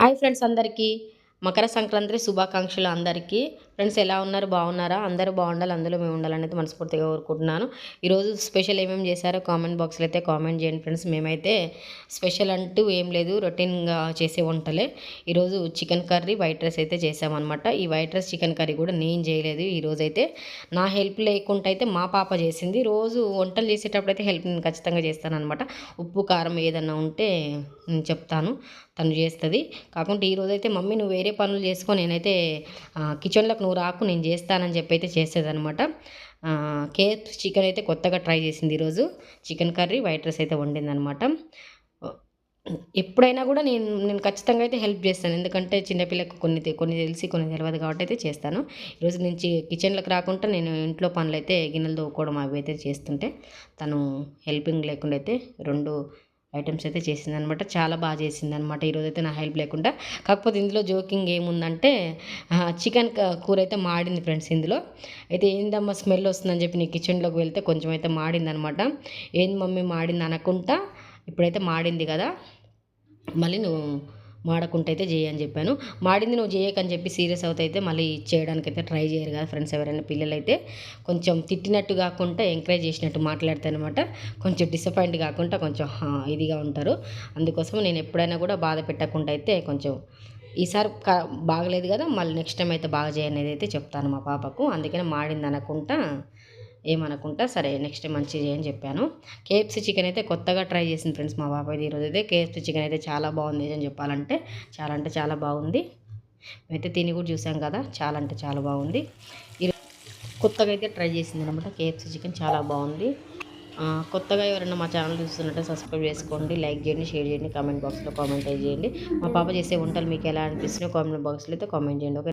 Hi friends అందరికీ. మకర సంక్రాంతి శుభాకాంక్షలు అందరికీ. ఫ్రెండ్స్ ఎలా ఉన్నారు? బాగున్నారా? అందరూ బాగుండాలి అందులో మేము ఉండాలనేది మనస్ఫూర్తిగా కోరుకుంటున్నాను. ఈరోజు స్పెషల్ ఏమేమి చేశారో కామెంట్ బాక్స్లో అయితే కామెంట్ చేయండి ఫ్రెండ్స్. మేమైతే స్పెషల్ అంటూ ఏం లేదు రొటీన్గా చేసే వంటలే. ఈరోజు చికెన్ కర్రీ వైట్ రైస్ అయితే చేసామన్నమాట. ఈ వైట్ రైస్ చికెన్ కర్రీ కూడా నేను చేయలేదు. ఈరోజు అయితే నా హెల్ప్ లేకుండా అయితే మా పాప చేసింది. రోజు వంటలు చేసేటప్పుడు అయితే హెల్ప్ నేను ఖచ్చితంగా చేస్తానమాట ఉప్పు కారం ఏదన్నా ఉంటే నేను చెప్తాను. తను చేస్తుంది. కాకుంటే ఈరోజైతే మమ్మీ నువ్వు వేరే పనులు చేసుకొని నేనైతే కిచెన్లోకి నువ్వు రాకు నేను చేస్తానని చెప్పి అయితే చేసేది అనమాట కేత్ చికెన్ అయితే కొత్తగా ట్రై చేసింది ఈరోజు. చికెన్ కర్రీ వైట్ రైస్ అయితే వండిందనమాట ఎప్పుడైనా కూడా నేను నేను ఖచ్చితంగా అయితే హెల్ప్ చేస్తాను. ఎందుకంటే చిన్నపిల్లకు కొన్ని కొన్ని తెలిసి కొన్ని తెలియదు కాబట్టి అయితే చేస్తాను. ఈరోజు నుంచి కిచెన్లోకి రాకుండా నేను ఇంట్లో పనులు అయితే గిన్నెలు తోకోవడం అవి అయితే చేస్తుంటే తను హెల్పింగ్ లేకుండా అయితే రెండు ఐటమ్స్ అయితే చేసిందనమాట. చాలా బాగా చేసింది అనమాట ఈరోజు అయితే నా హెల్ప్ లేకుండా. కాకపోతే ఇందులో జోకింగ్ ఏముందంటే చికెన్ కూర అయితే మాడింది ఫ్రెండ్స్ ఇందులో. అయితే ఏందమ్మా స్మెల్ వస్తుందని చెప్పి నీ కిచెన్లోకి వెళ్తే కొంచెం అయితే మాడింది అనమాట ఏంది మమ్మీ మాడింది అనకుండా ఇప్పుడైతే మాడింది కదా. మళ్ళీ నువ్వు మాడకుంటే అయితే చేయని చెప్పాను. మాడింది నువ్వు చేయకని చెప్పి సీరియస్ అవుతాయితే మళ్ళీ చేయడానికి అయితే ట్రై చేయరు కదా ఫ్రెండ్స్ ఎవరైనా పిల్లలు అయితే కొంచెం తిట్టినట్టు కాకుండా ఎంకరేజ్ చేసినట్టు మాట్లాడతానమాట కొంచెం డిసప్పాయింట్ కాకుండా కొంచెం ఇదిగా ఉంటారు. అందుకోసం నేను ఎప్పుడైనా కూడా బాధ పెట్టకుండా అయితే కొంచెం ఈసారి బాగలేదు కదా మళ్ళీ నెక్స్ట్ టైం అయితే బాగా చేయనేది అయితే చెప్తాను మా పాపకు. అందుకని మాడింది అనకుండా ఏమనుకుంటా సరే నెక్స్ట్ మంచిగా చేయని చెప్పాను. కేఎఫ్సీ చికెన్ అయితే కొత్తగా ట్రై చేసింది ఫ్రెండ్స్ మా పాప అయితే ఈరోజు అయితే. కేఎఫ్సీ చికెన్ అయితే చాలా బాగుంది అని చెప్పాలంటే. చాలా అంటే చాలా బాగుంది. మేమైతే తిని కూడా చూసాం కదా చాలా అంటే చాలా బాగుంది. కొత్తగా అయితే ట్రై చేసింది అనమాట. కేఎఫ్సీ చికెన్ చాలా బాగుంది. కొత్తగా ఎవరైనా మా ఛానల్ చూస్తున్నట్టే సబ్స్క్రైబ్ చేసుకోండి లైక్ చేయండి షేర్ చేయండి కామెంట్ బాక్స్లో కామెంట్ చేయండి. మా పాప చేసే వంటలు మీకు ఎలా అనిపిస్తున్నాయో కామెంట్ బాక్స్లో అయితే కామెంట్ చేయండి ఓకే?